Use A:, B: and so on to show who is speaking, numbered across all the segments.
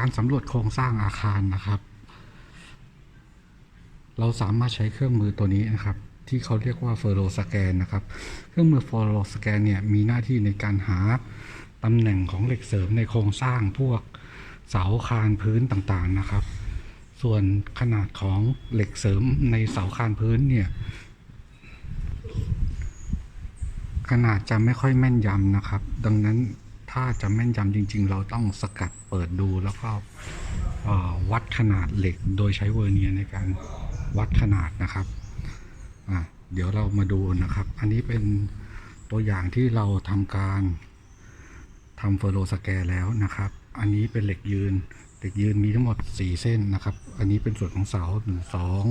A: การสำรวจโครงสร้างอาคารนะครับ เราสามารถใช้เครื่องมือตัวนี้นะครับ ที่เขาเรียกว่าเฟอร์โรสแกนนะครับ เครื่องมือเฟอร์โรสแกนเนี่ยมีหน้าที่ในการหาตำแหน่งของเหล็กเสริมในโครงสร้างพวกเสาคานพื้นต่างๆนะครับ ส่วนขนาดของเหล็กเสริมในเสาคานพื้นเนี่ยขนาดจะไม่ค่อยแม่นยำนะครับ ดังนั้น ถ้าจะแม่นยำจริง ๆ เราต้องสกัดเปิดดูแล้วก็วัดขนาดเหล็กโดยใช้เวอร์เนียในการวัดขนาดนะครับเดี๋ยวเรามาดูนะครับ อันนี้เป็นตัวอย่างที่เราทำการทำเฟอร์โรสแกนแล้วนะครับ อันนี้เป็นเหล็กยืน เหล็กยืนมีทั้งหมด 4 เส้นนะครับ อันนี้เป็นส่วนของเสาหนึ่งสอง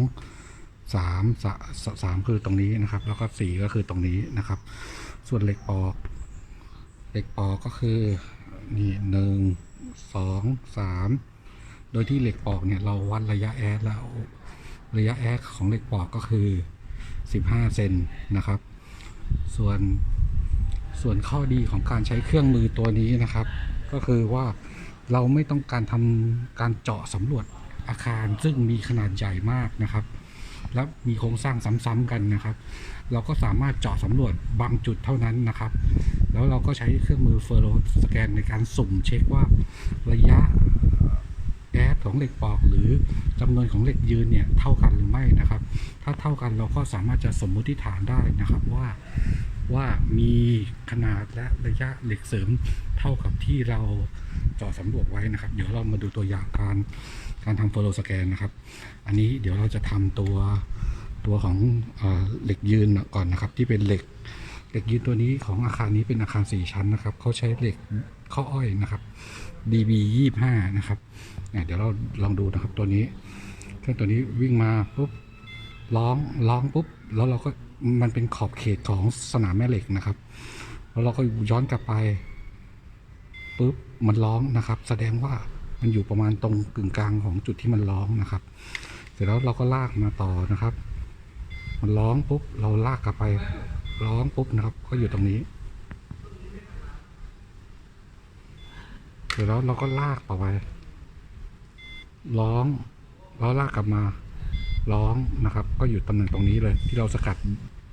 A: สามสาสสามคือตรงนี้นะครับ แล้วก็สี่ก็คือตรงนี้นะครับ ส่วนเหล็กปอก เหล็กปอกก็คือนี่หนึ่งสองสามโดยที่เหล็กปอกเนี่ยเราวัดระยะแอดแล้วระยะแอดของเหล็กปอกก็คือ 15 เซนนะครับ ส่วนส่วนข้อดีของการใช้เครื่องมือตัวนี้นะครับ ก็คือว่าเราไม่ต้องการทำการเจาะสำรวจอาคารซึ่งมีขนาดใหญ่มากนะครับ และมีโครงสร้างซ้ำๆกันนะครับ เราก็สามารถเจาะสำรวจบางจุดเท่านั้นนะครับ แล้วเราก็ใช้เครื่องมือเฟอร์โรสแกนในการสุ่มเช็คว่าระยะแอดของเหล็กปอกหรือจำนวนของเหล็กยืนเนี่ยเท่ากันหรือไม่นะครับ ถ้าเท่ากันเราก็สามารถจะสมมุติฐานได้นะครับว่าว่ามีขนาดและระยะเหล็กเสริมเท่ากับที่เราเจาะสำรวจไว้นะครับ เดี๋ยวเรามาดูตัวอย่างการการทำเฟอร์โรสแกนนะครับ อันนี้เดี๋ยวเราจะทำตัวตัวของอเหล็กยืนก่อนนะครับ ที่เป็นเหล็ก เหล็กยืนตัวนี้ของอาคารนี้เป็นอาคารสี่ชั้นนะครับเขาใช้เหล็กข้ออ้อยนะครับ DB ยี่ห้านะครับเนี่ยเดี๋ยวเราลองดูนะครับตัวนี้เครื่องตัวนี้วิ่งมาปุ๊บร้องร้องปุ๊บแล้วเราก็มันเป็นขอบเขตของสนามแม่เหล็กนะครับ แล้วเราก็ย้อนกลับไปปุ๊บมันร้องนะครับ แสดงว่ามันอยู่ประมาณตรงกึ่งกลางของจุดที่มันร้องนะครับ เสร็จแล้วเราก็ลากมาต่อนะครับ มันร้องปุ๊บเราลากกลับไป ร้องปุ๊บนะครับ ก็อยู่ตรงนี้เสร็จแล้วเราก็ลากต่อไป ร้องแล้วลากกลับมา ร้องนะครับ ก็อยู่ตำแหน่งตรงนี้เลย ที่เราสกัด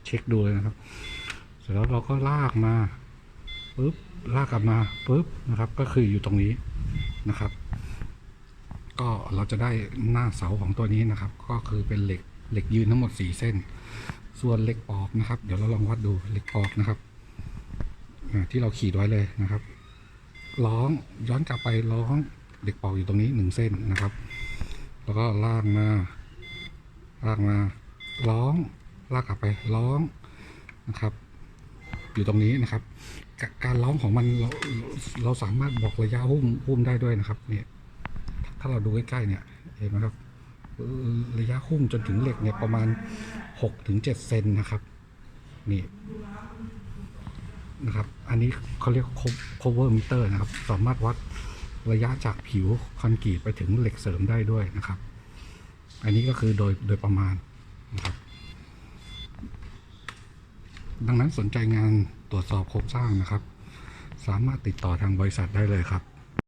A: เช็คดูเลยนะครับ เสร็จแล้วเราก็ลากมาปุ๊บลากกลับมาปุ๊บนะครับ ก็คืออยู่ตรงนี้นะครับ ก็เราจะได้หน้าเสาของตัวนี้นะครับ ก็คือเป็นเหล็กเหล็กยืนทั้งหมดสี่เส้น ส่วนเหล็กปอกนะครับ เดี๋ยวเราลองวัดดูเหล็กปอกนะครับที่เราขีดไว้เลยนะครับร้องย้อนกลับไปร้องเหล็กปอกอยู่ตรงนี้หนึ่งเส้นนะครับ แล้วก็ลากมาลากมาร้องลากกลับไปร้องนะครับ อยู่ตรงนี้นะครับ การร้องของมันเราเราสามารถบอกระยะหุ้มหุ้มได้ด้วยนะครับ เนี่ย ถ้าเราดูใกล้ๆเนี่ยเห็นไหมครับ ระยะหุ้มจนถึงเหล็กเนี่ยประมาณ6ถึง7เซนนะครับ นี่นะครับ อันนี้เขาเรียก cover meter นะครับ สามารถวัดระยะจากผิวคอนกรีตไปถึงเหล็กเสริมได้ด้วยนะครับ อันนี้ก็คือโดยโดยประมาณนะครับ ดังนั้นสนใจงานตรวจสอบโครงสร้างนะครับ สามารถติดต่อทางบริษัทได้เลยครับ